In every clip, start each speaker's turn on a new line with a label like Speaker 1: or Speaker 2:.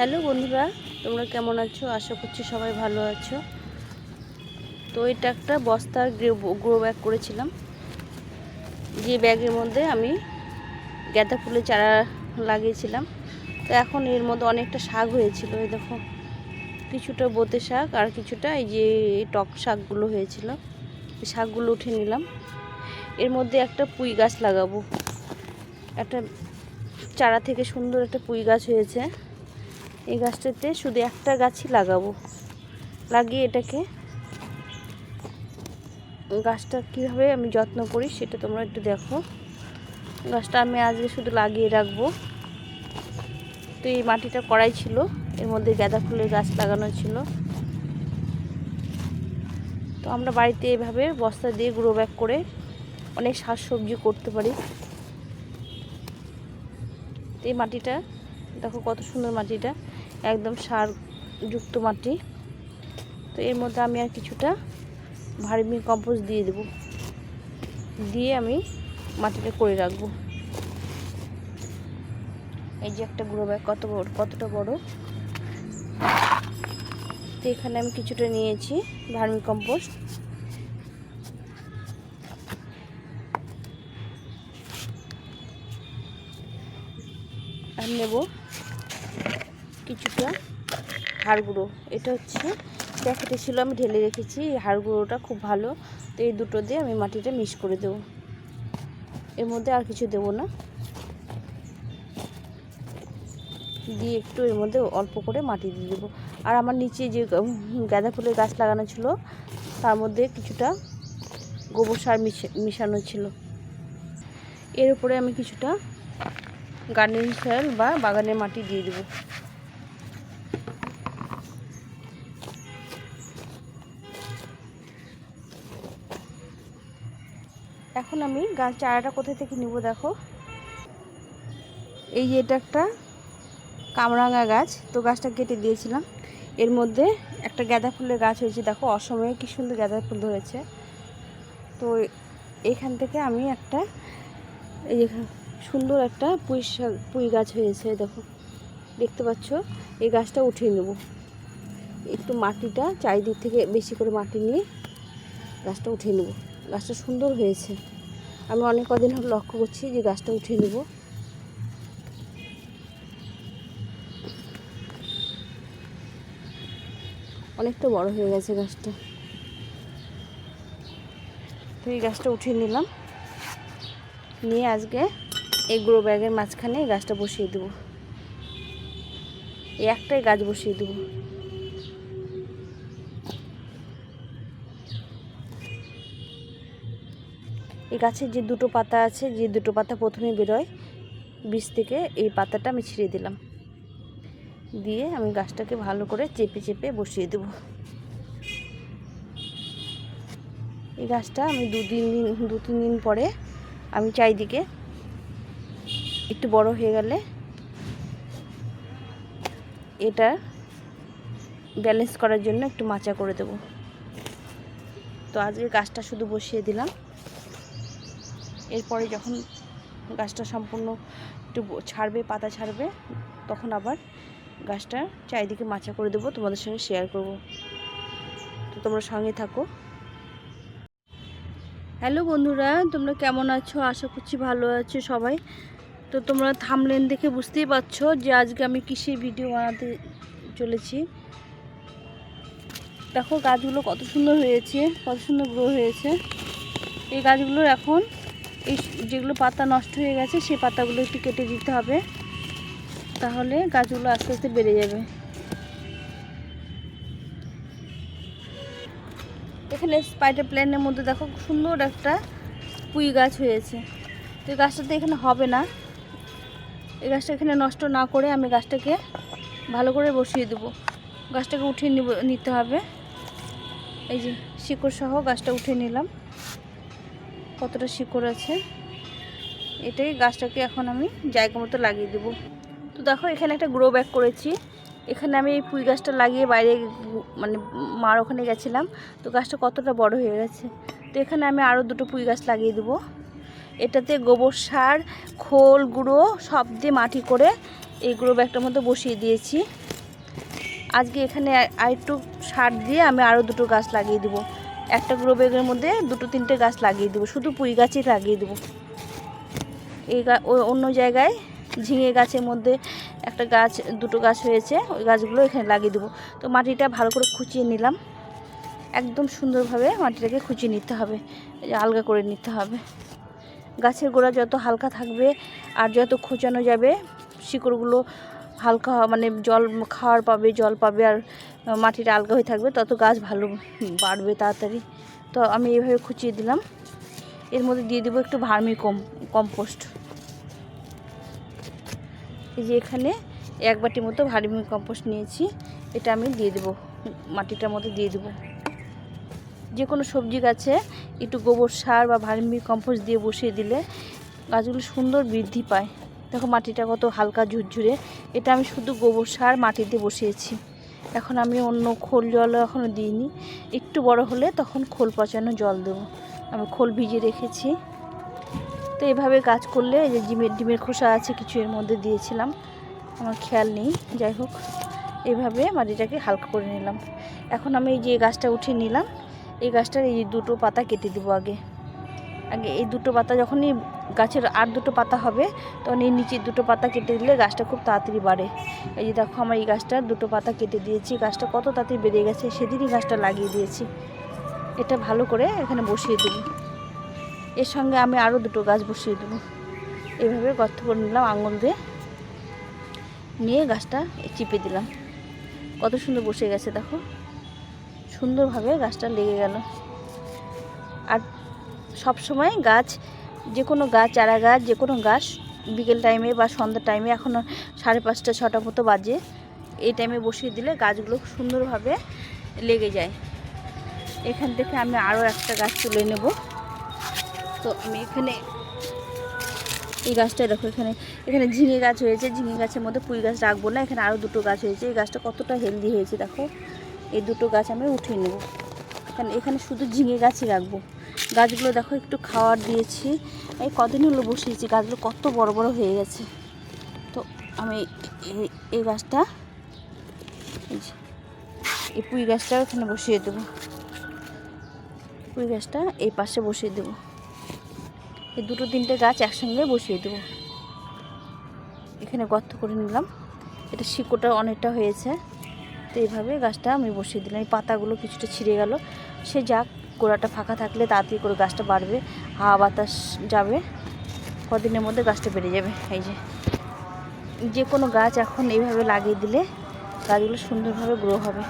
Speaker 1: Hello বন্ধুরা, তোমরা কেমন আছো? আশা করছি সবাই ভালো আছো। তো এটা একটা বস্তার গ্রো ব্যাগ করেছিলাম। যে ব্যাগের মধ্যে আমি গাঁদা ফুলের চারা লাগিয়েছিলাম। তো এখন এর মধ্যে অনেকটা শাক হয়েছিল, এই দেখো। কিছুটা বোতে শাক আর কিছুটা এই যে টক শাকগুলো হয়েছিল। শাকগুলো উঠে নিলাম। এর মধ্যে একটা পুঁই গাছ লাগাবো। একটা চারা থেকে সুন্দর একটা পুঁই গাছ হয়েছে। এই গাছটাতে শুধু একটা গাছই লাগাবো। লাগিয়ে এটাকে। গাছটা কীভাবে আমি যত্ন করি সেটা তোমরা একটু দেখো। গাছটা আমি আজকে শুধু লাগিয়ে রাখব। তো এই মাটিটা কড়াই ছিল, এর মধ্যে গাঁদা ফুলের গাছ লাগানো ছিল। তো আমরা বাড়িতে এভাবে বস্তা দিয়ে গ্রো ব্যাগ করে অনেক শাক সবজি করতে পারি। তো এই মাটিটা, দেখো কত সুন্দর মাটিটা। একদম সারযুক্ত মাটি। তো এর মধ্যে আমি আর কিছুটা ভার্মি কম্পোস্ট দিয়ে দেব। দিয়ে আমি মাটিটা করে রাখব। এই যে একটা গ্রো ব্যাগ, কত বড়, কতটা বড়? তো এখানে আমি কিছুটা নিয়েছি ভার্মি কম্পোস্ট আর নেব কিছুটা হাড় গুঁড়ো এটা হচ্ছে প্যাকেটে ছিল, আমি ঢেলে রেখেছি। হাড় গুঁড়োটা খুব ভালো। তো এই দুটো দিয়ে আমি মাটিটা মিক্স করে দেব। এর মধ্যে আর কিছু দেব না। দিয়ে একটু এর মধ্যে অল্প করে মাটি দিয়ে দেবো। আর আমার নিচে যে গাঁদা ফুলের গাছ লাগানো ছিল, তার মধ্যে কিছুটা গোবর সার মিশানো ছিল। এর উপরে আমি কিছুটা গার্ডেন সয়েল বা বাগানের মাটি দিয়ে দেবো। এখন আমি গাছ চারাটা কোথা থেকে নিব দেখো। এই যে এটা একটা কামরাঙা গাছ, তো গাছটা কেটে দিয়েছিলাম। এর মধ্যে একটা গাঁদা ফুলের গাছ হয়েছে, দেখো অসময়ে কি সুন্দর গাঁদা ফুল ধরেছে। তো এখান থেকে আমি একটা এই সুন্দর একটা পুঁই পুঁই গাছ হয়েছে, দেখো। দেখতে পাচ্ছ? এই গাছটা উঠিয়ে নেব। একটু মাটিটা চারিদিক থেকে বেশি করে মাটি নিয়ে গাছটা উঠিয়ে নেব। গাছটা সুন্দর হয়েছে। আমি অনেক কদিন হল লক্ষ্য করছি যে গাছটা উঠিয়ে নেব। অনেকটা বড় হয়ে গেছে গাছটা। তো এই গাছটা উঠিয়ে নিলাম। নিয়ে আজকে এই গ্রো ব্যাগের মাঝখানে গাছটা বসিয়ে দেবো। এই একটাই গাছ বসিয়ে দেবো। এই গাছের যে দুটো পাতা আছে, যে দুটো পাতা প্রথমে বেরোয়, বীজ থেকে এই পাতাটা আমি ছিঁড়ে দিলাম। দিয়ে আমি গাছটাকে ভালো করে চেপে চেপে বসিয়ে দেব। এই গাছটা আমি দু তিন দিন, দু তিন দিন পরে আমি চারিদিকে একটু বড় হয়ে গেলে এটা ব্যালেন্স করার জন্য একটু মাচা করে দেব। তো আজকে গাছটা শুধু বসিয়ে দিলাম। এরপরে যখন গাছটা সম্পূর্ণ একটু ছাড়বে, পাতা ছাড়বে, তখন আবার গাছটা চারিদিকে মাচা করে দেবো। তোমাদের সঙ্গে শেয়ার করব। তো তোমরা সঙ্গে থাকো। হ্যালো বন্ধুরা, তোমরা কেমন আছো? আশা করছি ভালো আছো সবাই। তো তোমরা থামলেন দেখে বুঝতেই পারছ যে আজকে আমি কিসের ভিডিও বানাতে চলেছি। দেখো গাছগুলো কত সুন্দর হয়েছে, কত সুন্দর গ্রো হয়েছে। এই গাছগুলোর এখন এই যেগুলো পাতা নষ্ট হয়ে গেছে সেই পাতাগুলো একটু কেটে দিতে হবে। তাহলে গাছগুলো আস্তে আস্তে বেড়ে যাবে। এখানে স্পাইডার প্ল্যানের মধ্যে দেখো সুন্দর একটা পুঁই গাছ হয়েছে। তো এই গাছটাতে এখানে হবে না। এই গাছটা এখানে নষ্ট না করে আমি গাছটাকে ভালো করে বসিয়ে দেবো। গাছটাকে উঠিয়ে নিতে হবে। এই যে শিকড় সহ গাছটা উঠিয়ে নিলাম। কতটা শিকড় আছে? এটাই গাছটাকে এখন আমি জায়গা মতো লাগিয়ে দেবো। তো দেখো, এখানে একটা গ্রো ব্যাগ করেছি। এখানে আমি এই পুঁই গাছটা লাগিয়ে বাইরে মানে মার ওখানে গেছিলাম। তো গাছটা কতটা বড় হয়ে গেছে? তো এখানে আমি আরও দুটো পুঁই গাছ লাগিয়ে দেবো। এটাতে গোবর সার, খোল গুঁড়ো সব দিয়ে মাটি করে এই গ্রো ব্যাগটার মধ্যে বসিয়ে দিয়েছি। আজকে এখানে আরেকটু সার দিয়ে আমি আরও দুটো গাছ লাগিয়ে দেবো। একটা গ্রো ব্যাগের মধ্যে দুটো তিনটে গাছ লাগিয়ে দেবো। শুধু পুঁই গাছই লাগিয়ে দেবো। এই অন্য জায়গায় ঝিঙে গাছের মধ্যে একটা গাছ, দুটো গাছ হয়েছে, ওই গাছগুলো এখানে লাগিয়ে দেবো। তো মাটিটা ভালো করে খুঁচিয়ে নিলাম। একদম সুন্দরভাবে মাটিটাকে খুঁচিয়ে নিতে হবে। আলগা করে নিতে হবে। গাছের গোড়া যত হালকা থাকবে আর যত খোঁচানো যাবে, শিকড়গুলো হালকা মানে জল খাওয়ার পাবে, জল পাবে আর মাটিটা আলগা হয়ে থাকবে, তত গাছ ভালো বাড়বে তাড়াতাড়ি। তো আমি এইভাবে খুঁচিয়ে দিলাম। এর মধ্যে দিয়ে দেবো একটু ভার্মি কম, কম্পোস্ট। এই যে এখানে এক বাটি মতো ভার্মি কম্পোস্ট নিয়েছি, এটা আমি দিয়ে দেবো, মাটিটার মধ্যে দিয়ে দেবো। যে কোনো সবজি গাছে একটু গোবর সার বা ভার্মি কম্পোস্ট দিয়ে বসিয়ে দিলে গাছগুলো সুন্দর বৃদ্ধি পায়। দেখো মাটিটা কত হালকা ঝুরঝুরে। এটা আমি শুধু গোবর সার মাটিতে বসিয়েছি। এখন আমি অন্য খোল জলও এখনও দিইনি। একটু বড় হলে তখন খোল পচানো জল দেবো। আমি খোল ভিজিয়ে রেখেছি। তো এভাবে কাজ করলে এই যে ডিমের ডিমের খোসা আছে কিছু এর মধ্যে দিয়েছিলাম। আমার খেয়াল নেই, যাই হোক। এভাবে মাটিটাকে হালকা করে নিলাম। এখন আমি এই যে গাছটা উঠিয়ে নিলাম, এই গাছটার এই দুটো পাতা কেটে দেবো আগে। আগে এই দুটো পাতা যখনই গাছের আর দুটো পাতা হবে, তখন এই নিচের দুটো পাতা কেটে দিলে গাছটা খুব তাড়াতাড়ি বাড়ে। এই যে দেখো আমার এই গাছটার দুটো পাতা কেটে দিয়েছি, গাছটা কত তাড়াতাড়ি বেড়ে গেছে সেদিনই গাছটা লাগিয়ে দিয়েছি। এটা ভালো করে এখানে বসিয়ে দেবো। এর সঙ্গে আমি আরও দুটো গাছ বসিয়ে দেবো। এইভাবে গর্ত করে নিলাম, আঙুল দিয়ে নিয়ে গাছটা চিপে দিলাম। কত সুন্দর বসে গেছে দেখো। সুন্দরভাবে গাছটা লেগে গেল। সব সময় গাছ যে কোনো গাছ, চারা গাছ যে কোনো গাছ, বিকেল টাইমে বা সন্ধ্যা টাইমে এখন সাড়ে পাঁচটা, ছটা মতো বাজে। এই টাইমে বসিয়ে দিলে গাছগুলো সুন্দরভাবে লেগে যায়। এখান থেকে আমি আরও একটা গাছ তুলে নেব। তো আমি এখানে এই গাছটা দেখো, এখানে এখানে ঝিঙে গাছ হয়েছে। ঝিঙে গাছের মধ্যে পুঁই গাছ রাখব না, এখানে আরও দুটো গাছ হয়েছে। এই গাছটা কতটা হেলদি হয়েছে দেখো। এই দুটো গাছ আমি উঠিয়ে নেব। কারণ এখানে শুধু ঝিঙে গাছই রাখব। গাছগুলো দেখো, একটু খাওয়ার দিয়েছি। এই কদিন হলো বসিয়েছি, গাছগুলো কত বড় বড় হয়ে গেছে। তো আমি এই- গাছটা, এই পুঁই গাছটা এখানে বসিয়ে দেবো। পুঁই গাছটা এই পাশে বসিয়ে দেবো। এই দুটো তিনটে গাছ একসঙ্গে বসিয়ে দেবো। এখানে গর্ত করে নিলাম। এটা শিকড়টা অনেকটা হয়েছে। তো এইভাবে গাছটা আমি বসিয়ে দিলাম। এই পাতাগুলো কিছুটা ছিঁড়ে গেল। সে যাক গোড়াটা ফাঁকা থাকলে তাড়াতাড়ি করে গাছটা বাড়বে, হাওয়া বাতাস যাবে, কদিনের মধ্যে গাছটা বেড়ে যাবে, এই যে। যে কোনো গাছ এখন এইভাবে লাগিয়ে দিলে গাছগুলো সুন্দরভাবে গ্রো হবে।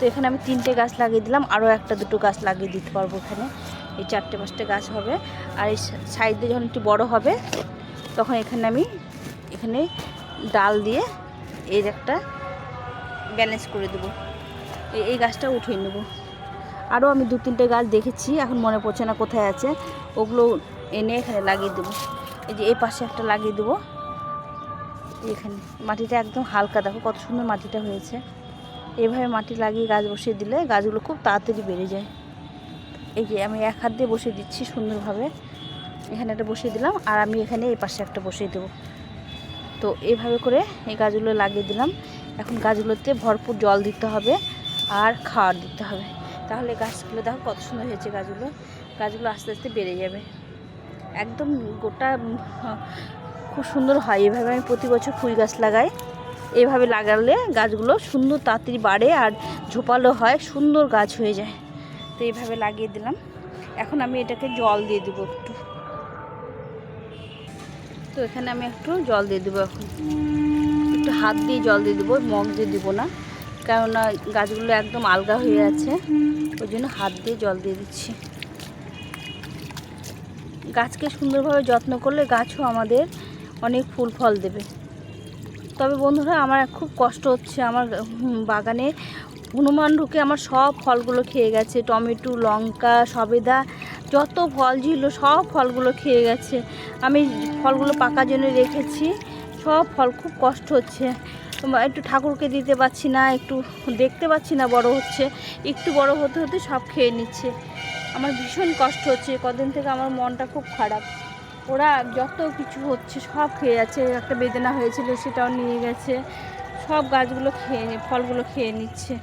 Speaker 1: তো এখানে আমি তিনটে গাছ লাগিয়ে দিলাম, আরও একটা দুটো গাছ লাগিয়ে দিতে পারব এখানে। এই চারটে পাঁচটে গাছ হবে। আর এই সাইডে যখন একটু বড় হবে, তখন এখানে আমি এখানে ডাল দিয়ে এর একটা ব্যালেন্স করে দেবো। এই- এই গাছটা উঠিয়ে নেব। আরও আমি দু তিনটে গাছ দেখেছি, এখন মনে পড়ছে না কোথায় আছে। ওগুলো এনে এখানে লাগিয়ে দেবো। এই যে এই পাশে একটা লাগিয়ে দেবো। এখানে মাটিটা একদম হালকা, দেখো কত সুন্দর মাটিটা হয়েছে। এইভাবে মাটি লাগিয়ে গাছ বসিয়ে দিলে গাছগুলো খুব তাড়াতাড়ি বেড়ে যায়। এই যে আমি এক হাত দিয়ে বসিয়ে দিচ্ছি সুন্দরভাবে। এখানে একটা বসিয়ে দিলাম আর আমি এখানে এই পাশে একটা বসিয়ে দেবো। তো এইভাবে করে এই গাছগুলো লাগিয়ে দিলাম। এখন গাছগুলোতে ভরপুর জল দিতে হবে আর খাওয়ার দিতে হবে। তাহলে গাছগুলো দেখো কত সুন্দর হয়েছে গাছগুলো। গাছগুলো আস্তে আস্তে বেড়ে যাবে। একদম গোটা, খুব সুন্দর হয়। এভাবে আমি প্রতি বছর ফুল গাছ লাগাই। এভাবে লাগালে গাছগুলো সুন্দর তাড়াতাড়ি বাড়ে আর ঝোপালো হয়, সুন্দর গাছ হয়ে যায়। তো এইভাবে লাগিয়ে দিলাম। এখন আমি এটাকে জল দিয়ে দেবো একটু। তো এখানে আমি একটু জল দিয়ে দেবো এখন। একটু হাত দিয়ে জল দিয়ে দেবো, মগ দিয়ে দেবো না। কেননা গাছগুলো একদম আলগা হয়ে আছে, ওই জন্য হাত দিয়ে জল দিয়ে দিচ্ছি। গাছকে সুন্দরভাবে যত্ন করলে গাছও আমাদের অনেক ফুল ফল দেবে। তবে বন্ধুরা, আমার খুব কষ্ট হচ্ছে। আমার বাগানে হনুমান ঢুকে আমার সব ফলগুলো খেয়ে গেছে। টমেটো, লঙ্কা, সবেদা, যত ফল ছিল সব ফলগুলো খেয়ে গেছে। আমি ফলগুলো পাকার জন্য রেখেছি। সব ফল খুব কষ্ট হচ্ছে। একটু ঠাকুরকে দিতে পারছি না, একটু দেখতে পাচ্ছি না, বড় হচ্ছে। একটু বড় হতে হতে সব খেয়ে নিচ্ছে। আমার ভীষণ কষ্ট হচ্ছে। কদিন থেকে আমার মনটা খুব খারাপ। ওরা যত কিছু হচ্ছে সব খেয়ে যাচ্ছে। একটা বেদনা হয়েছিল, সেটাও নিয়ে গেছে। সব গাছগুলো খেয়ে ফলগুলো খেয়ে নিচ্ছে।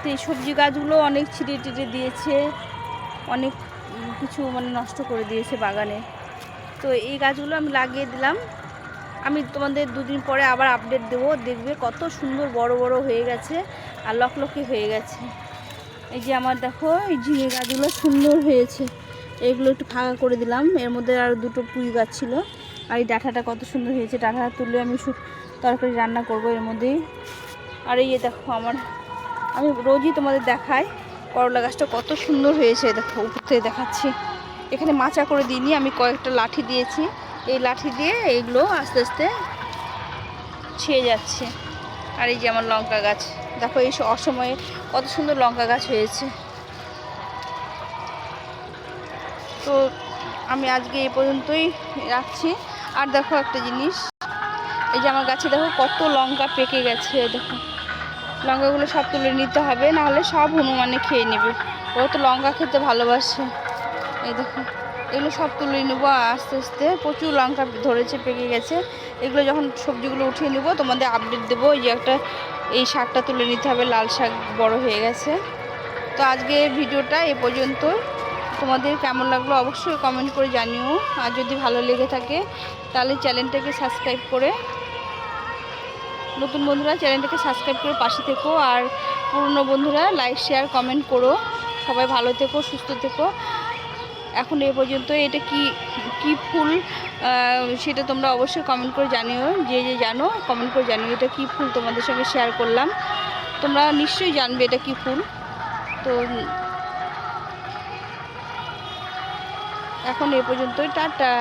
Speaker 1: তো এই সবজি গাছগুলো অনেক ছিঁড়ে টিড়ে দিয়েছে। অনেক কিছু মানে নষ্ট করে দিয়েছে বাগানে। তো এই গাছগুলো আমি লাগিয়ে দিলাম। আমি তোমাদের দুদিন পরে আবার আপডেট দেবো। দেখবে কত সুন্দর বড় বড় হয়ে গেছে আর লকলকে হয়ে গেছে। এই যে আমার দেখো, এই ঝিঙে গাছগুলো সুন্দর হয়েছে। এগুলো একটু ফাঁকা করে দিলাম। এর মধ্যে আর দুটো পুঁই গাছ ছিল। আর এই ডাঁটাটা কত সুন্দর হয়েছে। ডাঁটাটা তুলে আমি তরকারি রান্না করব এর মধ্যেই। আর এই দেখো আমার, আমি রোজই তোমাদের দেখাই করলা গাছটা কত সুন্দর হয়েছে। দেখো উপর থেকে দেখাচ্ছি। এখানে মাচা করে দিইনি, আমি কয়েকটা লাঠি দিয়েছি। এই লাঠি দিয়ে এইগুলো আস্তে আস্তে ছেয়ে যাচ্ছে। আর এই যে আমার লঙ্কা গাছ। দেখো এই অসময়ে কত সুন্দর লঙ্কা গাছ হয়েছে। তো আমি আজকে এই পর্যন্তই রাখছি। আর দেখো একটা জিনিস। এই যে আমার গাছে দেখো কত লঙ্কা পেকে গেছে দেখো। লঙ্কাগুলো সব তুলে নিতে হবে, নাহলে সব হনুমানে খেয়ে নেবে। ও তো লঙ্কা খেতে ভালোবাসে। এই দেখো। এগুলো সব তুলে নেব আস্তে আস্তে। প্রচুর লঙ্কা ধরেছে, পেকে গেছে। এগুলো যখন সবজিগুলো উঠিয়ে নেব, তোমাদের আপডেট দেবো। এই যে একটা এই শাকটা তুলে নিতে হবে, লাল শাক বড় হয়ে গেছে। তো আজকে ভিডিওটা এ পর্যন্ত। তোমাদের কেমন লাগল অবশ্যই কমেন্ট করে জানিও। আর যদি ভালো লেগে থাকে, তাহলে চ্যানেলটাকে সাবস্ক্রাইব করে, নতুন বন্ধুরা চ্যানেলটাকে সাবস্ক্রাইব করে পাশে থেকো। আর পুরনো বন্ধুরা লাইক শেয়ার কমেন্ট করো। সবাই ভালো থেকো, সুস্থ থেকো। এখন এ পর্যন্ত এটা কি কি ফুল সেটা তোমরা অবশ্যই কমেন্ট করে জানিও। যে যে জানো কমেন্ট করে জানিও এটা কি ফুল তোমাদের সঙ্গে শেয়ার করলাম। তোমরা নিশ্চয়ই জানবে এটা কি ফুল। তো, এখন এ পর্যন্তই। টাটা।